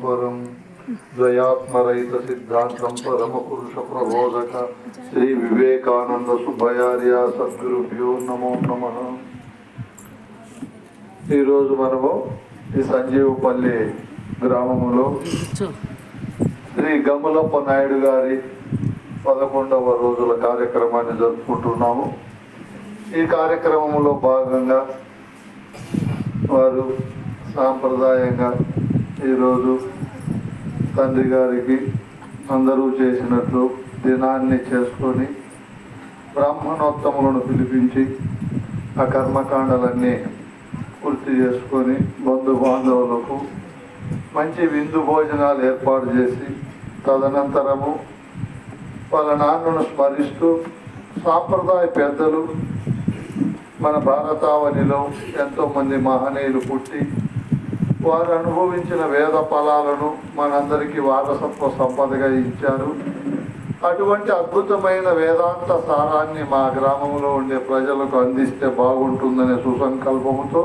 పరం ద్వయాత్మరహిత సిద్ధాంతం పరమ పురుష ప్రబోధక శ్రీ వివేకానంద సుభయార్య సద్గురుభ్యో నమో నమ ఈరోజు మనము ఈ సంజీవపల్లి గ్రామంలో శ్రీ గమ్ములప్ప నాయుడు గారి పదకొండవ రోజుల కార్యక్రమాన్ని జరుపుకుంటున్నాము. ఈ కార్యక్రమంలో భాగంగా వారు సాంప్రదాయంగా ఈరోజు తండ్రి గారికి అందరూ చేసినట్లు దినాన్ని చేసుకొని బ్రాహ్మణోత్తములను పిలిపించి ఆ కర్మకాండలన్నీ పూర్తి చేసుకొని బంధు బాంధవులకు మంచి విందు భోజనాలు ఏర్పాటు చేసి తదనంతరము వాళ్ళ నాన్నను స్మరిస్తూ సాంప్రదాయ పెద్దలు మన భారతావనిలో ఎంతోమంది మహనీయులు పుట్టి వారు అనుభవించిన వేద ఫలాలను మనందరికీ వారసత్వ సంపదగా ఇచ్చారు. అటువంటి అద్భుతమైన వేదాంత సారాన్ని మా గ్రామంలో ఉండే ప్రజలకు అందిస్తే బాగుంటుందనే సుసంకల్పంతో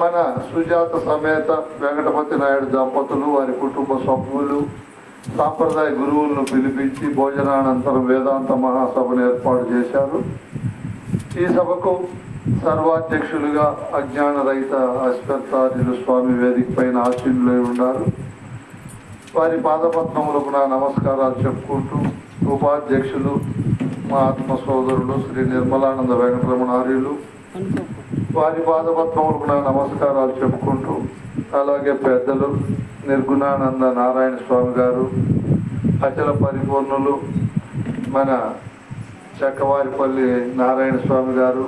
మన సుజాత సమేత వెంకటపతి నాయుడు దంపతులు వారి కుటుంబ సభ్యులు సాంప్రదాయ గురువులను పిలిపించి భోజనానంతరం వేదాంత మహాసభను ఏర్పాటు చేశారు. ఈ సభకు సర్వాధ్యక్షులుగా అజ్ఞాన రహిత అశ్వత్థార్యులు స్వామి వేదిక పైన ఆశీనులై ఉన్నారు. వారి పాదపద్మములకు నా నమస్కారాలు చెప్పుకుంటూ ఉపాధ్యక్షులు మా ఆత్మ సోదరులు శ్రీ నిర్మలానంద వెంకటరమణార్యులు వారి పాదపద్మములకు నా నమస్కారాలు చెప్పుకుంటూ అలాగే పెద్దలు నిర్గుణానంద నారాయణ స్వామి గారు అచల పరిపూర్ణులు మన చక్కవారిపల్లి నారాయణ స్వామి గారు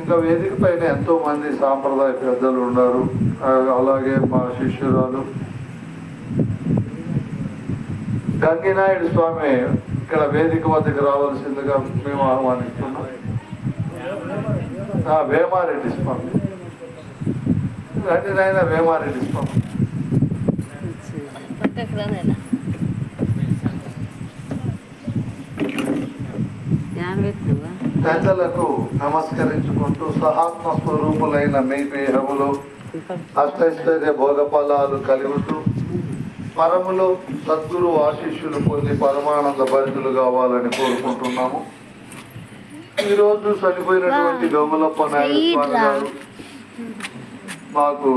ఇంకా వేదిక పైన ఎంతోమంది సాంప్రదాయ పెద్దలు ఉన్నారు. అలాగే మా శిష్యురాలు. గంగినాయుడు స్వామి ఇక్కడ వేదిక వద్దకు రావాల్సిందిగా మేము ఆహ్వానిస్తున్నాం. వేమారెడ్డి స్వామి. రండి నాయన వేమారెడ్డి స్వామి. పెద్దలకు నమస్కరించుకుంటూ సహాత్మ స్వరూపులైన మీ పేహములు అష్టైశ్వర్య భోగఫలాలు కలుగుతూ పరములో సద్గురు ఆశీస్సులు పొంది పరమానంద భరితులు కావాలని కోరుకుంటున్నాము. ఈరోజు చనిపోయినటువంటి గమలప్ప నాయుడు గారు మాకు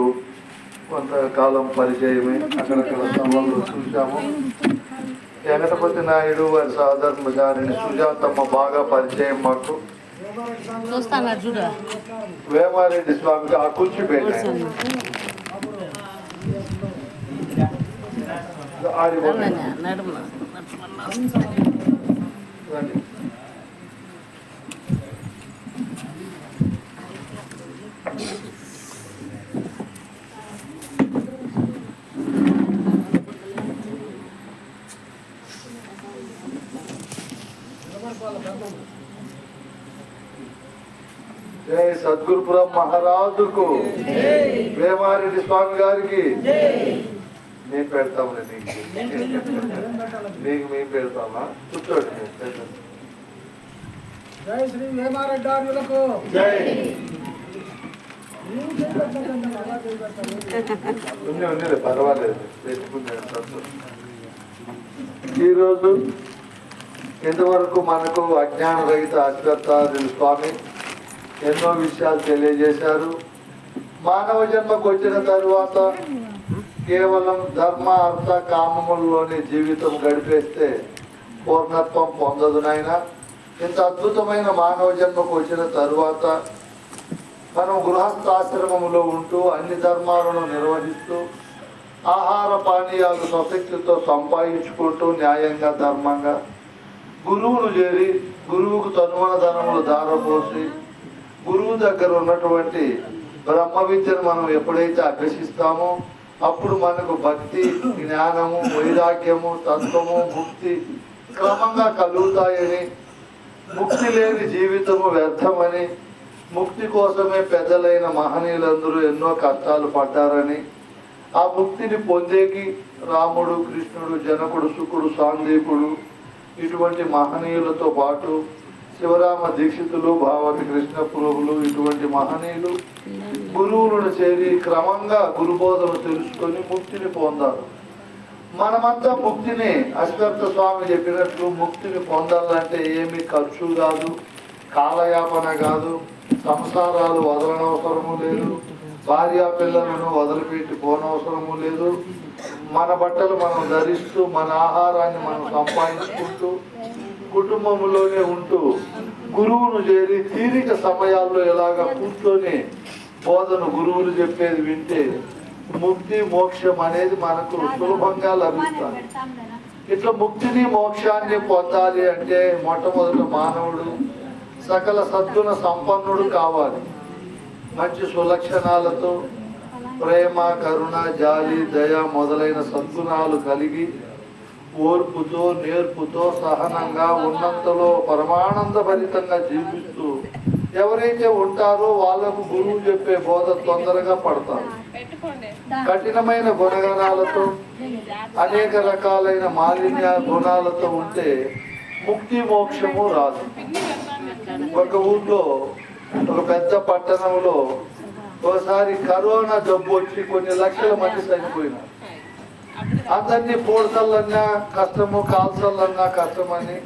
కొంతకాలం పరిచయమే. అక్కడక్కడ సభలు చూసాము వెంకటపతి నాయుడు వారి సాధారణ గారిని సుజాతమ్మ బాగా పరిచయం మాకు. వేమారెడ్డి స్వామికి ఆ కుర్చీ పెట్టాను ఆడి జై సద్గురుపురం మహారాజుకు. వేమారెడ్డి స్వామి గారికి. మేము పెడతాంలే నీకు. నీకు మేము పెడతామా కూర్చోండి. జై శ్రీ జై. పర్వాలేదు. తెచ్చుకున్నాను సంతోషం. ఈరోజు ఇంతవరకు మనకు అజ్ఞాన రహిత అశ్వత్థార్యులు స్వామి ఎన్నో విషయాలు తెలియజేశారు. మానవ జన్మకు వచ్చిన తరువాత కేవలం ధర్మ అర్థ కామములోనే జీవితం గడిపేస్తే పూర్ణత్వం పొందదు నాయన. ఇంత అద్భుతమైన మానవ జన్మకు వచ్చిన తరువాత మనం గృహస్థాశ్రమంలో ఉంటూ అన్ని ధర్మాలను నిర్వహిస్తూ ఆహార పానీయాలు స్వశక్తితో సంపాదించుకుంటూ న్యాయంగా ధర్మంగా గురువును చేరి గురువుకు తనువన ధనములు దారపోసి గురువు దగ్గర ఉన్నటువంటి బ్రహ్మ విద్యను మనం ఎప్పుడైతే అభ్యసిస్తామో అప్పుడు మనకు భక్తి జ్ఞానము వైరాగ్యము తత్వము ముక్తి క్రమంగా కలుగుతాయని ముక్తి లేని జీవితము వ్యర్థమని ముక్తి కోసమే పెద్దలైన మహనీయులందరూ ఎన్నో కష్టాలు పడ్డారని ఆ ముక్తిని పొందేకి రాముడు కృష్ణుడు జనకుడు శుకుడు సాందీపుడు ఇటువంటి మహనీయులతో పాటు శివరామ దీక్షితులు భావతి కృష్ణ పురుగులు ఇటువంటి మహనీయులు గురువులను చేరి క్రమంగా గురుబోధన తెలుసుకొని ముక్తిని పొందారు. మనమంతా ముక్తిని అశ్వర్థ స్వామి చెప్పినట్లు ముక్తిని పొందాలంటే ఏమి ఖర్చు కాదు కాలయాపన కాదు సంసారాలు వదలనవసరము లేదు భార్యా పిల్లలను వదిలిపెట్టి పోనవసరము లేదు. మన బట్టలు మనం ధరిస్తూ మన ఆహారాన్ని మనం సంపాదించుకుంటూ కుటుంబంలోనే ఉంటూ గురువును చేరి తీరిక సమయాల్లో ఎలాగ కూర్చొని బోధన గురువులు చెప్పేది వింటే ముక్తి మోక్షం అనేది మనకు సులభంగా లభిస్తుంది. ఇట్లా ముక్తిని మోక్షాన్ని పొందాలి అంటే మొట్టమొదట మానవుడు సకల సద్గుణ సంపన్నుడు కావాలి. మంచి సులక్షణాలతో ప్రేమ కరుణ జాలి దయ మొదలైన సద్గుణాలు కలిగి ఓర్పుతో నేర్పుతో సహనంగా ఉన్నంతలో పరమానంద భరితంగా జీవిస్తూ ఎవరైతే ఉంటారో వాళ్ళకు గురువు చెప్పే బోధ తొందరగా పడతారు. కఠినమైన గుణగణాలతో అనేక రకాలైన మాలిన్య గుణాలతో ఉంటే ముక్తి మోక్షము రాదు. ఒక ఊర్లో ఒక పెద్ద పట్టణంలో ఒకసారి కరోనా జబ్బు వచ్చి కొన్ని లక్షల మంది చనిపోయినారు. అందరినీ పూడసల్లన్నా కష్టము కాల్సల్లన్నా కష్టమని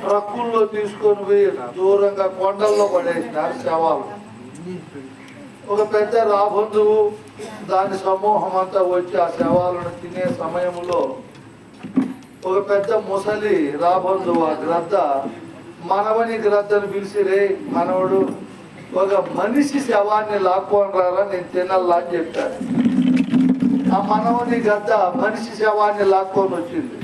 ట్రక్కుల్లో తీసుకొని పోయి దూరంగా కొండల్లో పడేసినారు శవాలు. ఒక పెద్ద రాబంధువు దాని సమూహం అంతా వచ్చి ఆ శవాలను తినే సమయంలో ఒక పెద్ద ముసలి రాబంధువు ఆ గ్రద్ద మనవని గ్రద్దను పిలిచి రే మనవడు ఒక మనిషి శవాన్ని లాక్కొని రారా నేను తినాలా అని చెప్పాడు. ఆ మనవని గద్ద మనిషి శవాన్ని లాక్కొని వచ్చింది.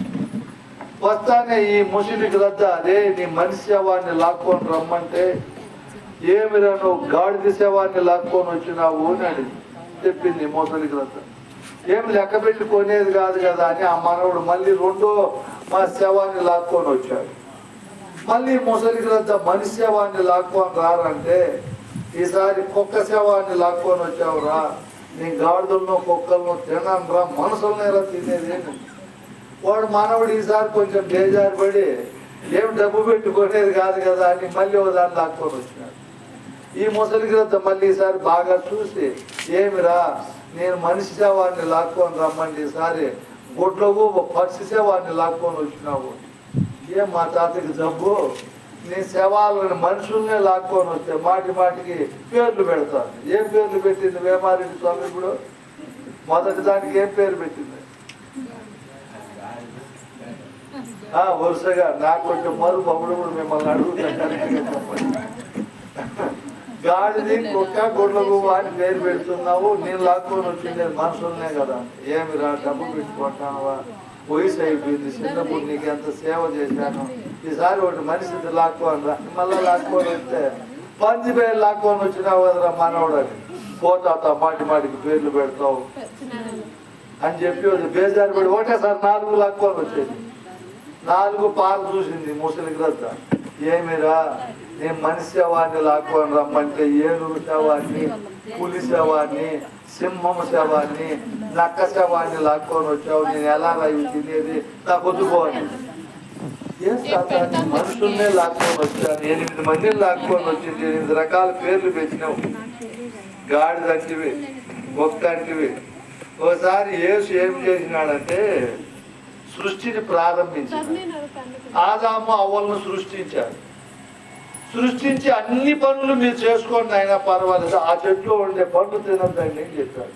వస్తానే ఈ ముసలి గ్రద్ద అదే నీ మనిషి శవాన్ని లాక్కొని రమ్మంటే ఏమిరా నువ్వు గాడిద శవాన్ని లాక్కొని వచ్చినావు? అని అడిగి చెప్పింది ముసలి గ్రద్ద ఏం లెక్క పెట్టుకునేది కాదు కదా అని ఆ మనవడు మళ్ళీ రెండో మా శవాన్ని లాక్కొని వచ్చాడు. మళ్ళీ ముసలి గ్రద్ద మనిషి శవాన్ని లాక్కొని రారంటే ఈసారి కుక్క శవాన్ని లాక్కొని వచ్చావురా. నేను గాడిదలను కుక్కలను తినను రా మనసులనేరా తినేది. వాడు మానవుడు ఈసారి కొంచెం బేజారు పడి ఏం డబ్బు పెట్టుకునేది కాదు కదా అని మళ్ళీ ఒక దాన్ని దాక్కొని వచ్చినాడు. ఈ ముసలి మళ్ళీ ఈసారి బాగా చూసి ఏమిరా నేను మనిషి శవాన్ని లాక్కొని రమ్మండి ఈసారి. గుడ్లకు పక్షి శవాన్ని లాక్కొని వచ్చినావు. ఏం మా తాతకి జబ్బు? నీ శవాలను మనుషుల్నే లాక్కొని వస్తే మాటి మాటికి పేర్లు పెడతాను ఏం పేర్లు పెట్టింది వేమారెడ్డి స్వామి ఇప్పుడు? మొదటి దానికి ఏం పేరు పెట్టింది? వరుసగా నాకు కొంచెం మరు బొమ్మడు కూడా మిమ్మల్ని అడుగుతాను గాడిది కుక్క గుడ్లకు వాటి పేరు పెడుతున్నావు నేను లాక్కొని వచ్చింది మనుషులనే కదా. ఏమి రా డబ్బు పెట్టుకుంటానవా వయసు అయిపోయింది చిన్నప్పుడు నీకు ఎంత సేవ చేశాను. ఈసారి ఒకటి మనిషి లాక్కోని రా. మళ్ళీ లాక్కోని వస్తే పంది పేరు లాక్కోని వచ్చినావు కదరా మానవుడని. పోతాత మాటి మాటికి పేర్లు పెడతావు. అని చెప్పి బేజారు పడి ఒకటేసారి నాలుగు లాక్కోని వచ్చేది. నాలుగు పాలు చూసింది ముసలి గ్రద్ద. ఏమిరా నేను మనిషి శవాన్ని లాక్కోని రమ్మంటే ఏనుగు శవాన్ని పులి శవాన్ని సింహము శవాన్ని నక్క శవాన్ని లాక్కొని వచ్చావు నేను ఎలా రైలు తినేది నాకు వద్దుకోని మనుషుల్నే లాక్కొని వచ్చాను ఎనిమిది మందిని లాక్కొని వచ్చింది ఎనిమిది రకాల పేర్లు పెట్టినావు. గాడిదంటివి ఒక్కంటివి ఒకసారి యేసు ఏం చేసినాడంటే సృష్టిని ప్రారంభించాడు ఆదాము అవ్వలను సృష్టించాడు. సృష్టించి అన్ని పనులు మీరు చేసుకోండి అయినా పర్వాలేదు. ఆ చెట్లు ఉండే పండ్లు తినద్దండి అని చెప్పారు.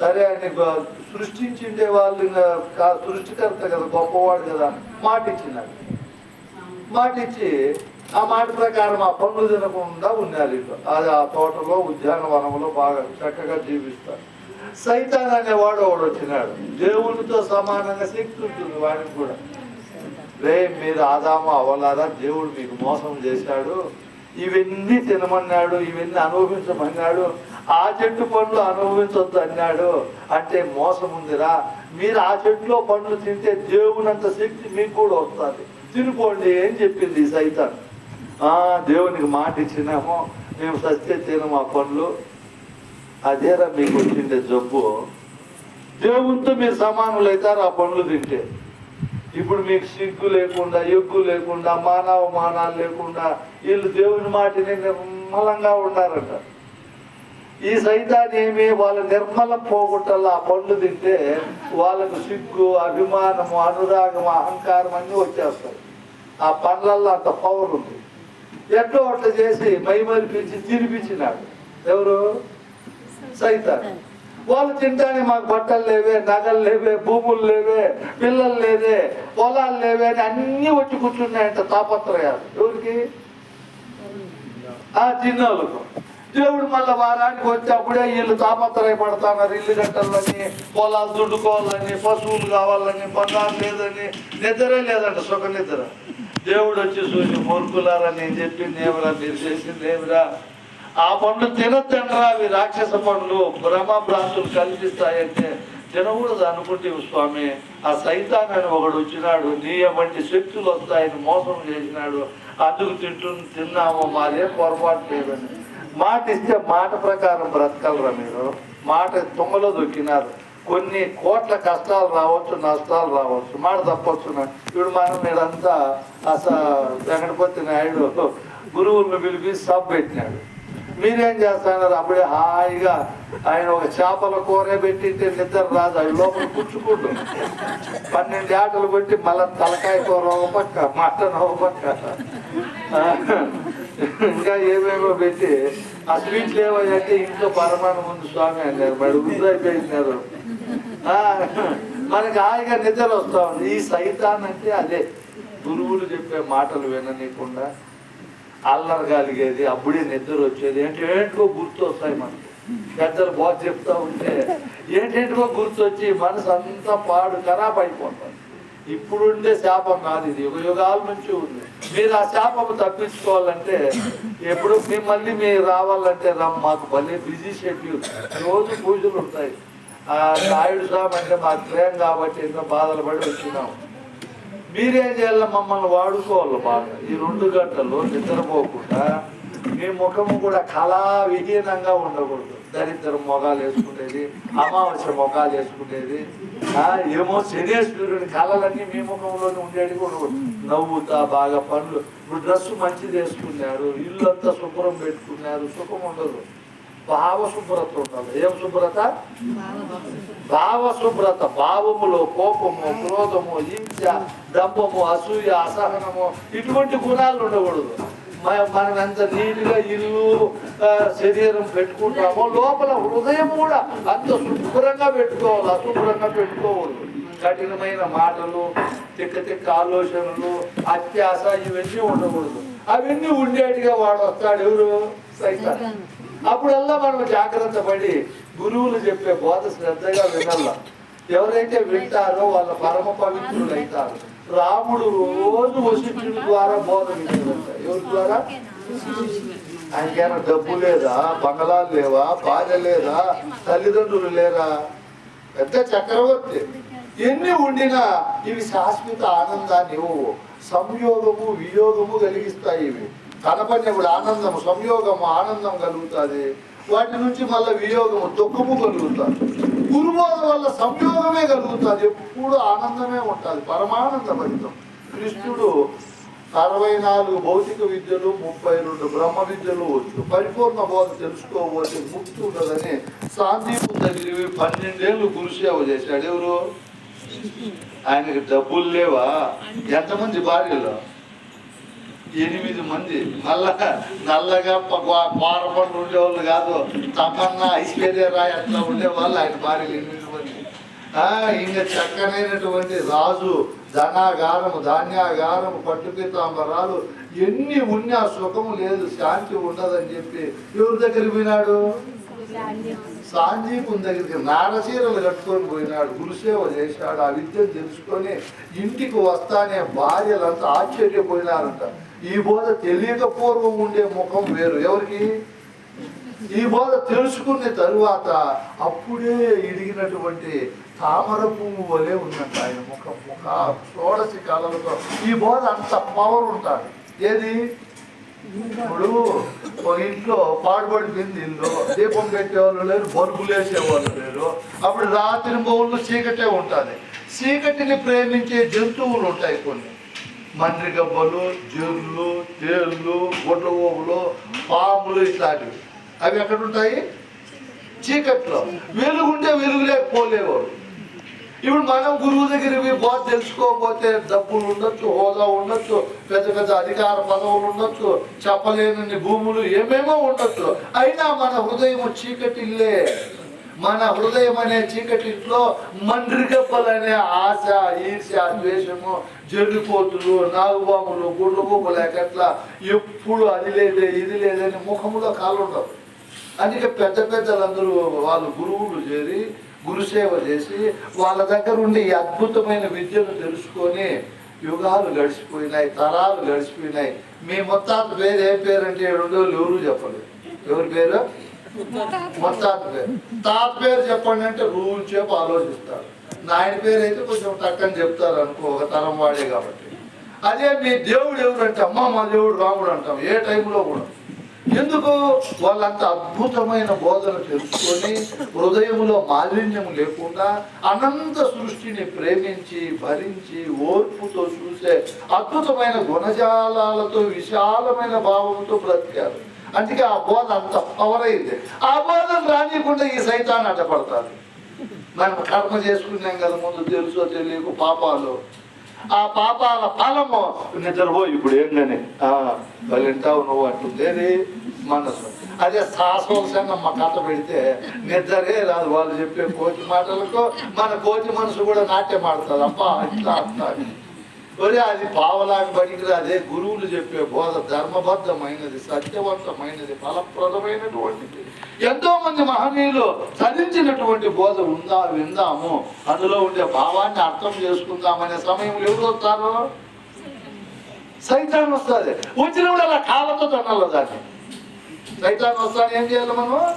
సరే అని సృష్టించిండే వాళ్ళు ఇంకా సృష్టికర్త కదా గొప్పవాడు కదా మాట ఇచ్చినాడు మాట ఇచ్చి ఆ మాట ప్రకారం ఆ పండ్లు తినకుండా ఉండాలి అది ఆ తోటలో ఉద్యానవనంలో బాగా చక్కగా జీవిస్తారు. సైతాన్ అనేవాడు ఒకడు వచ్చినాడు. దేవునితో సమానంగా శక్తి ఉంటుంది వాడికి కూడా. రే మీరు ఆదాము అవ్వలారా దేవుడు మీకు మోసం చేశాడు. ఇవన్నీ తినమన్నాడు ఇవన్నీ అనుభవించమన్నాడు. ఆ చెట్టు పండ్లు అనుభవించొద్దు అన్నాడు. అంటే మోసం ఉందిరా. మీరు ఆ చెట్టులో పండ్లు తింటే దేవునంత శక్తి మీకు కూడా వస్తుంది. తినుకోండి అని చెప్పింది ఈ సైతాన్. ఆ దేవునికి మాట ఇచ్చినాము. మేము సస్తే తినము ఆ పండ్లు. అదేరా మీకు వచ్చిండే జబ్బు. దేవునితో మీరు సమానులు అవుతారు ఆ పండ్లు తింటే. ఇప్పుడు మీకు సిగ్గు లేకుండా ఎగ్గు లేకుండా మానవ మానాలు లేకుండా వీళ్ళు దేవుని మాటని నిర్మలంగా ఉండారంట. ఈ సైతాన్ని ఏమి వాళ్ళ నిర్మలం పోగొట్టాల ఆ పండ్లు తింటే వాళ్ళకు సిగ్గు అభిమానము అనురాగము అహంకారం అన్నీ వచ్చేస్తాయి. ఆ పండ్లల్లో అంత పవర్ ఉంది. ఎట్లో అట్లా చేసి మైమరిపించి తినిపించినాడు. ఎవరు? సైతాన్ని వాళ్ళు తింటానే మాకు బట్టలు లేవే నగలు లేవే భూములు లేవే పిల్లలు లేవే పొలాలు లేవే అని అన్నీ వచ్చి కూర్చున్నాయంట తాపత్రయాలు. ఎవరికి? ఆ చిన్నోళ్ళకు. దేవుడు మళ్ళీ వారానికి వచ్చి అప్పుడే వీళ్ళు తాపత్రయపడతాన్నారు. ఇల్లు కట్టాలని పొలాలు దుడ్డుకోవాలని పశువులు కావాలని బంగారు లేదని. నిద్రే లేదంట సుఖ నిద్ర. దేవుడు వచ్చి చూసి మూర్ఖులారా నేను చెప్పింది ఏమిరా మీరు చేసింది ఏమిరా? ఆ పండ్లు తినద్దండ్రా అవి రాక్షస పండ్లు భ్రమ భ్రాంతులు కల్పిస్తాయంటే తినకూడదు అనుకుంటే స్వామి. ఆ సైతాన్ ఒకడు వచ్చినాడు నీ వంటి శక్తులు వస్తాయని మోసం చేసినాడు. అందుకు తింటు తిన్నాము మాదే పొరపాటు లేదని. మాట ఇస్తే మాట ప్రకారం బ్రతకలరా మీరు? మాట తుమ్మలో దొక్కినారు. కొన్ని కోట్ల కష్టాలు రావచ్చు నష్టాలు రావచ్చు. మాట తప్పొచ్చు ఇప్పుడు మనం మీరంతా అసలు వెంకటపతి నాయుడు గురువులను పిలిపి సబ్ పెట్టినాడు మీరేం చేస్తున్నారు? అప్పుడే హాయిగా ఆయన ఒక చేపల కూర పెట్టింటే నిద్ర రాదు. అవి లోపల పుచ్చుకుంటుంది. పన్నెండు ఆటలు పెట్టి మళ్ళీ తలకాయ కూర ఒక పక్క మటన్ ఒక పక్క. ఇంకా ఏమేమో పెట్టి ఆ స్వీట్లు ఏమయ్యంటే ఇంట్లో పరమాణం ఉంది స్వామి అన్నారు మరి వృద్ధైపోయినారు మనకి హాయిగా నిద్ర వస్తా ఉంది. ఈ సైతాన్ అంటే అదే. గురువులు చెప్పే మాటలు విననీయకుండా అల్లరి కలిగేది అప్పుడే నిద్ర వచ్చేది ఏంటి ఏంటో గుర్తు వస్తాయి మనకి. పెద్దలు బాగా చెప్తా ఉంటే ఏంటేంటివో గుర్తు వచ్చి మనసు అంతా పాడు ఖరాబ్ అయిపోతుంది ఇప్పుడుండే శాపం కాదు ఇది. యుగ యుగాల నుంచి ఉంది. మీరు ఆ శాపం తప్పించుకోవాలంటే ఎప్పుడు మిమ్మల్ని మీరు రావాలంటే రమ్ మాకు భలే బిజీ షెడ్యూల్. రోజు పూజలు ఉంటాయి ఆ నాయుడు స్వామి అంటే మాకు ప్రేమ కాబట్టి ఎంతో బాధలు పడి వచ్చినాము మీరేం చేయాలి మమ్మల్ని వాడుకోవాలి బాగా? ఈ రెండు గంటలు నిద్రపోకుండా మీ ముఖము కూడా కళా విహీనంగా ఉండకూడదు. దరిద్రం మొగాలు వేసుకునేది అమావాస్య మొగాలు వేసుకునేది ఏమో శనేశ్వరుడి కళలన్నీ మీ ముఖంలోనే ఉండేది కూడా నవ్వుతా బాగా పనులు ఇప్పుడు డ్రెస్ మంచిది వేసుకున్నారు ఇల్లు అంతా శుభ్రం పెట్టుకున్నారు సుఖం ఉండదు. భావ శుభ్రత ఉండాలి. ఏం శుభ్రత? భావ శుభ్రత. భావములో కోపము క్రోధము హింస దంపము అసూయ అసహనము ఇటువంటి గుణాలు ఉండకూడదు. మ- మనం ఎంత నీట్గా ఇల్లు శరీరం పెట్టుకుంటామో లోపల హృదయం కూడా అంత శుభ్రంగా పెట్టుకోవాలి అశుభ్రంగా పెట్టుకోకూడదు. కఠినమైన మాటలు తిక్క తిక్క ఆలోచనలు అత్యాస ఇవన్నీ ఉండకూడదు. అవన్నీ ఉండేటిగా వాడు వస్తాడు ఎవరు? సైతాన్. అప్పుడల్లా మనం జాగ్రత్త పడి గురువులు చెప్పే బోధ శ్రద్ధగా వినాల ఎవరైతే వింటారో వాళ్ళ పరమ పవిత్రులు అవుతారు. రాముడు రోజు వశిష్ఠుడి ద్వారా బోధ ఎవరి ద్వారా? ఆయనకైనా డబ్బు లేదా? బంగళాలు లేవా? భార్య లేదా? తల్లిదండ్రులు లేరా? పెద్ద చక్రవర్తి. ఎన్ని ఉండినా ఇవి శాశ్వత ఆనందాన్ని ఇవ్వవు సంయోగము వియోగము కలిగిస్తాయి ఇవి. కనపడినప్పుడు ఆనందము సంయోగము ఆనందం కలుగుతుంది. వాటి నుంచి మళ్ళీ వియోగము దుఃఖము కలుగుతుంది. గురుబోధ వల్ల సంయోగమే కలుగుతుంది. ఎప్పుడు ఆనందమే ఉంటుంది. పరమానంద ఫలితం. కృష్ణుడు అరవై నాలుగు భౌతిక విద్యలు ముప్పై రెండు బ్రహ్మ విద్యలు వచ్చు. పరిపూర్ణ బోధ తెలుసుకోబోతే ముక్తి ఉండదని సాందీపు దగ్గర పన్నెండేళ్ళు గురుసేవ చేశాడు. ఎవరు? ఆయనకి డబ్బులు లేవా? ఎంతమంది భార్యలు? ఎనిమిది మంది మళ్ళా నల్లగా పారపండు ఉండేవాళ్ళు కాదు. తమన్నా ఐశ్వర్యరాయ్ అట్లా ఉండేవాళ్ళు. ఆయన భార్యలు ఎనిమిది మంది. ఇంకా చక్కనైనటువంటి రాజు ధనాగారము ధాన్యాగారము పట్టుపితాంబరాలు ఎన్ని ఉన్నా సుఖము లేదు శాంతి ఉండదని చెప్పి ఎవరి దగ్గరికి పోయినాడు? సాంజీపుని దగ్గరికి నారచీరలు కట్టుకొని పోయినాడు. గురుసేవ చేశాడు. ఆ విద్యను తెలుసుకొని ఇంటికి వస్తానే భార్యలంతా ఆశ్చర్యపోయినారంట. ఈ బోధ తెలియక పూర్వం ఉండే ముఖం వేరు. ఎవరికి? ఈ బోధ తెలుసుకున్న తరువాత అప్పుడే ఇడిగినటువంటి తామర పువ్వు వలె ఉందంట ఆయన ముఖం. ముఖ షోడసి కాలంలో ఈ బోధ అంత పవర్ ఉంటుంది ఏది? ఇప్పుడు ఒక ఇంట్లో పాడుబడిపోయింది ఇల్లు దీపం పెట్టేవాళ్ళు లేరు బల్బులు వేసేవాళ్ళు లేరు. అప్పుడు రాత్రి బౌళ్ళు చీకటే ఉంటుంది. చీకటిని ప్రేమించే జంతువులు ఉంటాయి కొన్ని. మండ్రి గబ్బలు జర్లు తేళ్ళు గుడ్ల ఓవులు పాములు ఇట్లాంటివి. అవి ఎక్కడుంటాయి? చీకట్లో. వెలుగుంటే వెలుగు లేకపోలేవాడు ఇప్పుడు మనం గురువు దగ్గర బాగా తెలుసుకోకపోతే డబ్బులు ఉండొచ్చు హోదా ఉండొచ్చు పెద్ద పెద్ద అధికార పదవులు ఉండొచ్చు చెప్పలేనన్ని భూములు ఏమేమో ఉండొచ్చు. అయినా మన హృదయం చీకటిల్లే. మన హృదయం అనే చీకటిలో మండ్రిగప్పలనే ఆశ ఈర్ష ద్వేషము జల్లిపోతులు నాగుబాములు గుడ్లగూపు లేకట్లా ఎప్పుడు అది లేదే ఇది లేదని ముఖములో కాలుండవు అందుకే పెద్ద పెద్దలందరూ వాళ్ళు గురువులు చేరి గురుసేవ చేసి వాళ్ళ దగ్గర ఉండి ఈ అద్భుతమైన విద్యను తెలుసుకొని యుగాలు గడిచిపోయినాయి తరాలు గడిచిపోయినాయి. మీ మొత్తాత పేరు ఏ పేరు అంటే ఏడు ఎవరు చెప్పలేదు. ఎవరి పేరు? మొత్తాత పేరు తాత పేరు చెప్పండి అంటే రూల్ చేపు ఆలోచిస్తారు నాయన పేరు అయితే కొంచెం టక్కని చెప్తారు అనుకో ఒక తరం వాడే కాబట్టి. అదే మీ దేవుడు ఎవరంటే అమ్మ మా దేవుడు రాముడు అంటాం. ఏ టైంలో కూడా. ఎందుకు? వాళ్ళంత అద్భుతమైన బోధన తెలుసుకొని హృదయంలో మాలిన్యం లేకుండా అనంత సృష్టిని ప్రేమించి భరించి ఓర్పుతో చూసే అద్భుతమైన గుణజాలాలతో విశాలమైన భావంతో బ్రతికారు. అందుకే ఆ బోధ అంత పవర్ అయింది. ఆ బోధను రానియకుండా ఈ సైతాన్ని అడ్డపడతారు మనం కర్మ చేసుకున్నాం కదా ముందు తెలుసో తెలియకు పాపాలు. ఆ పాపాల ఫలము నిద్రపో ఇప్పుడు ఏంటని వాళ్ళు వింటావు నువ్వు అంటుంది మనసు. అదే సాహసంగా కథ పెడితే నిద్రే రాదు. వాళ్ళు చెప్పే కోతి మాటలకు మన కోతి మనసు కూడా నాట్యం ఆడుతుంది. అబ్బా ఇట్లా అట్లా అని. అది పావలాగా బడికి అదే గురువులు చెప్పే బోధ ధర్మబద్ధమైనది సత్యవంతమైనది ఫలప్రదమైనటువంటిది. ఎంతో మంది మహనీయులు చదించినటువంటి బోధ ఉందా విందాము. అందులో ఉండే భావాన్ని అర్థం చేసుకుందామనే సమయంలో ఎవరు వస్తారు? సైతాన్ వస్తుంది. వచ్చినప్పుడు అలా కాళ్ళతో తనాలి దాన్ని. సైతాన్ వస్తాను ఏం చేయాలి మనం?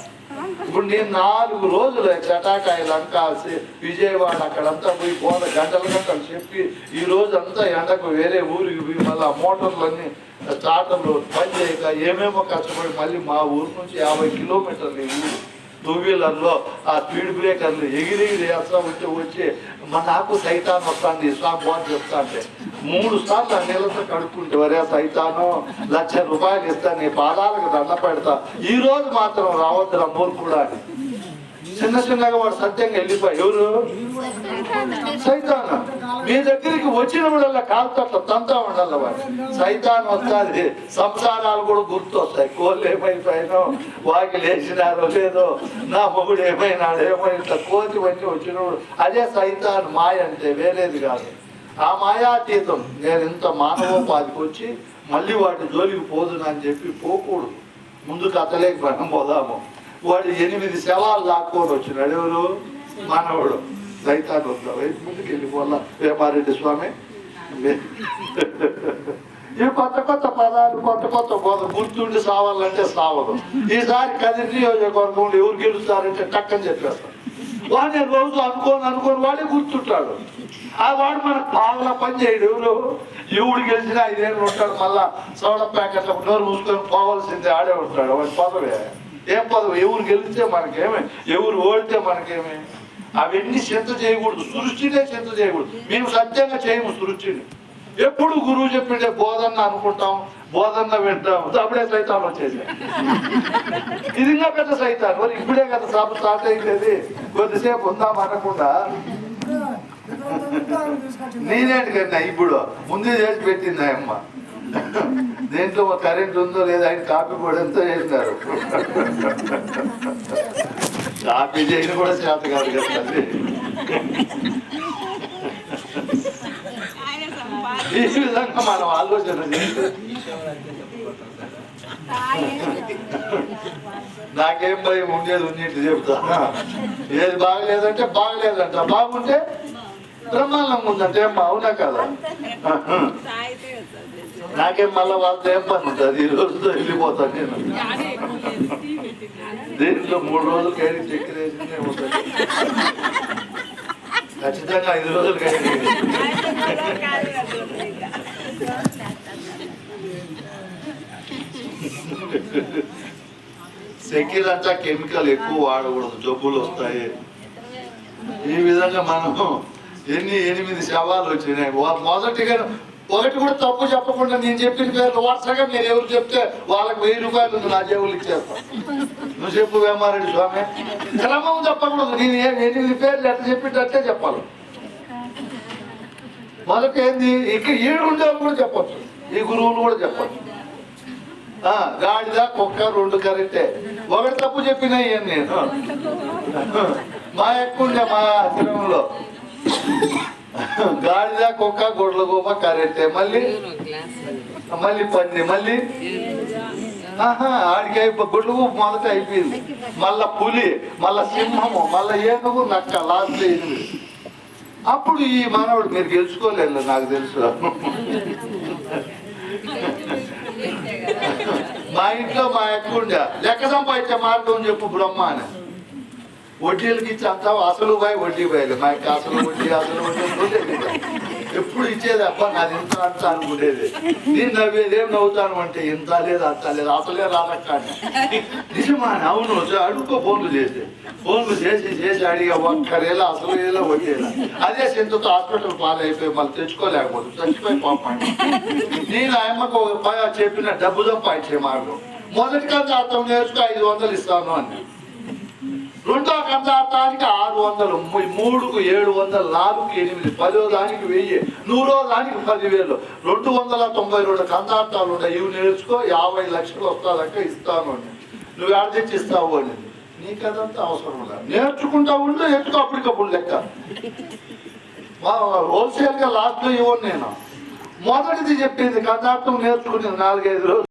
ఇప్పుడు నేను నాలుగు రోజులు చటాకాయ లంకాసి విజయవాడ అక్కడంతా పోయి గోడ గంటలు గంటలు చెప్పి ఈ రోజు అంతా ఎండకు వేరే ఊరికి పోయి మళ్ళీ ఆ మోటార్లన్నీ స్టార్టర్లు పని చేయక ఏమేమో కష్టపడి మళ్ళీ మా ఊరు నుంచి యాభై కిలోమీటర్లు ఈ ఊరు. టూ వీలర్లో ఆ స్పీడ్ బ్రేకర్లు ఎగిరి ఎగిరి వచ్చి వచ్చి మా నాకు సైతాన్ వస్తాను ఇస్లాం బాగా చెప్తా అంటే మూడు సార్లు ఆ నీళ్ళతో కడుక్కుంటే వరే సైతాను లక్ష రూపాయలు ఇస్తాను నీ పాదాలకు దండ పెడతా. ఈ రోజు మాత్రం రావద్దు రమ్మూరు కూడా అని. చిన్న చిన్నగా వాడు సత్యంగా వెళ్ళిపోయి ఎవరు? సైతాన. మీ దగ్గరికి వచ్చినప్పుడల్లా కాలుతో అట్లా తంతా ఉండాలి వాడు. సైతాన్ వస్తుంది. సంసారాలు కూడా గుర్తు వస్తాయి కోళ్ళు ఏమైపోయినో వాకి లేచినారో లేదో నా మొగుడు ఏమైనాడు ఏమైనా ఇట్లా కోతి వచ్చి వచ్చినప్పుడు అదే సైతాన్ మాయ అంటే వేరేది కాదు. ఆ మాయాతీతం. నేను ఇంత మానవోపాధికి వచ్చి మళ్ళీ వాటి జోలికి పోదునని చెప్పి పోకూడదు. ముందు అతలేక మనం పోదాము. వాడు ఎనిమిది శవాలు లాక్కొని వచ్చినాడు ఎవరు? మానవుడు. సైతాన్ని వద్దా ముందుకు వెళ్ళిపోలా వేమారెడ్డి స్వామి? ఈ కొత్త కొత్త పదాలు కొత్త కొత్త బోధ గుర్తుండి సావాలంటే సావదు. ఈసారి కదిరి నియోజకవర్గంలో ఎవరు గెలుస్తారంటే టక్కని చెప్పేస్తారు. వాడిని రోజు అనుకోని అనుకోని వాడే గుర్తుంటాడు. ఆ వాడు మనకు పావుల పని చేయడు ఎవరు? ఎవడు గెలిచినా ఐదేళ్ళు ఉంటాడు మళ్ళా సోడ ప్యాకెట్ల నోరు మూసుకొని పోవాల్సిందే ఆడే ఉంటాడు. వాడి పదవే. ఏం పదవి ఎవరు గెలిస్తే మనకేమి ఎవరు ఓడితే మనకేమి. అవన్నీ చింత చేయకూడదు సృష్టినే చింత చేయకూడదు. మేము సత్యంగా చేయము సృష్టిని. ఎప్పుడు గురువు చెప్పిండే బోధన్న అనుకుంటాం బోధన్న వింటాం. అప్పుడే సైతాన్ వచ్చేది. ఇది ఇంకా పెద్ద సైతాన్. మరి ఇప్పుడే కదా సాపు స్టార్ట్ అయ్యేది. కొద్దిసేపు ఉందాం అనకుండా. నేనేంటి కన్నా ఇప్పుడు? ముందే చేసి పెట్టింది అమ్మ దేంట్లో కరెంట్ ఉందో లేదో ఆయన కాపీ కూడా ఎంతో చేసినారు కాపీ చేయడం కూడా చేత కాదు కదా ఈ విధంగా మనం ఆలోచన నాకేం భయం ఉండేది ఉన్నట్టు చెప్తా. ఏది బాగలేదంటే బాగలేదంట. బాగుంటే బ్రహ్మాండంగా ఉందంటే ఏం అవునా కదా. నాకేం మళ్ళీ వాళ్ళతో ఏం పని ఉంటుంది. ఈ రోజుతో వెళ్ళిపోతాను నేను. దీంట్లో మూడు రోజులు కేడి చక్కెర వేసిందే ఉంటుంది ఖచ్చితంగా ఐదు రోజులు కేడి చక్కెర అంతా కెమికల్ ఎక్కువ వాడకూడదు. జబ్బులు వస్తాయి. ఈ విధంగా మనం ఎన్ని ఎనిమిది శవాలు వచ్చినాయి. మొదటిగా ఒకటి కూడా తప్పు చెప్పకుండా నేను చెప్పిన పేర్లు వరుసగా మీరు ఎవరు చెప్తే వాళ్ళకి వెయ్యి రూపాయలు నా జేబులు ఇచ్చేస్తాను నువ్వు చెప్పు వేమారెడ్డి స్వామి. క్రమం చెప్పకూడదు నేను ఏ ఎనిమిది పేర్లు ఎట్లా చెప్పినట్టే చెప్పాలి. మొదటి ఏంది? ఇక్కడ ఏడు కూడా చెప్పచ్చు. ఈ గురువులు కూడా చెప్పచ్చు. ఆ, గాడిద కుక్క రెండు కరెక్టే. ఒకటి తప్పు చెప్పినా ఏం నేను? మా ఎక్కువ మా తిరుమలలో గాడిద కుక్క గొడ్ల గోప కరెక్టే మళ్ళీ? మళ్ళీ పంది మళ్ళీ? ఆహా ఆడికి అయిపో గుడ్లు మొదట అయిపోయింది. మళ్ళా పులి మళ్ళా సింహము మళ్ళా ఏనుగు నక్క లాస్ట్ ఎనిమిది అప్పుడు ఈ మానవుడు మీరు గెలుచుకోలేదు నాకు తెలుసు. మా ఇంట్లో మా ఎక్కువ లెక్క సంపాదించే మార్గం చెప్పు బ్రహ్మ అని వడ్డీలకి ఇచ్చి అంతా అసలు పోయి వడ్డీ పోయాలి. మా యొక్క అసలు వడ్డీ అసలు వడ్డీ ఎప్పుడు ఇచ్చేది అబ్బా నాది ఇంత అంత అనుకునేది. నేను నవ్వేది ఏం నవ్వుతాను? అంటే ఇంత లేదు అంత లేదు అసలే రానక్కాని నిజమా? అవును సరే, అడుక్కో ఫోన్లు చేసి. ఫోన్లు చేసి చేసి అడిగా ఒక్కరేలా అసలు ఏలా వడ్డీలా అదే సింతతో హాస్పిటల్ పాలైపోయి మళ్ళీ తెచ్చుకోలేకపోతే చచ్చిపోయి పాపం నేను ఆయమ్మకు చెప్పిన డబ్బు సంపాదించే మార్గం మొదటి కంచార్థం నేర్చుకో ఐదు వందలు ఇస్తాను అని. రెండో కందార్థానికి ఆరు వందలు మూడుకు ఏడు వందలు నాలుగు ఎనిమిది పదో దానికి వెయ్యి నూరో దానికి పదివేలు. రెండు వందల తొంభై రెండు కందార్థాలు ఉన్నాయి ఇవి నేర్చుకో యాభై లక్షలు వస్తాదక్క ఇస్తాను అని. నువ్వు ఆడ తెచ్చి ఇస్తావు అని. నీకు అదంతా అవసరం లేదు. నేర్చుకుంటా ఉండు ఎత్తుకో అప్పటికప్పుడు లెక్క. హోల్సేల్గా లాస్ట్లో ఇవ్వను నేను. మొదటిది చెప్పింది కంచార్థం నేర్చుకుని నాలుగైదు రోజులు.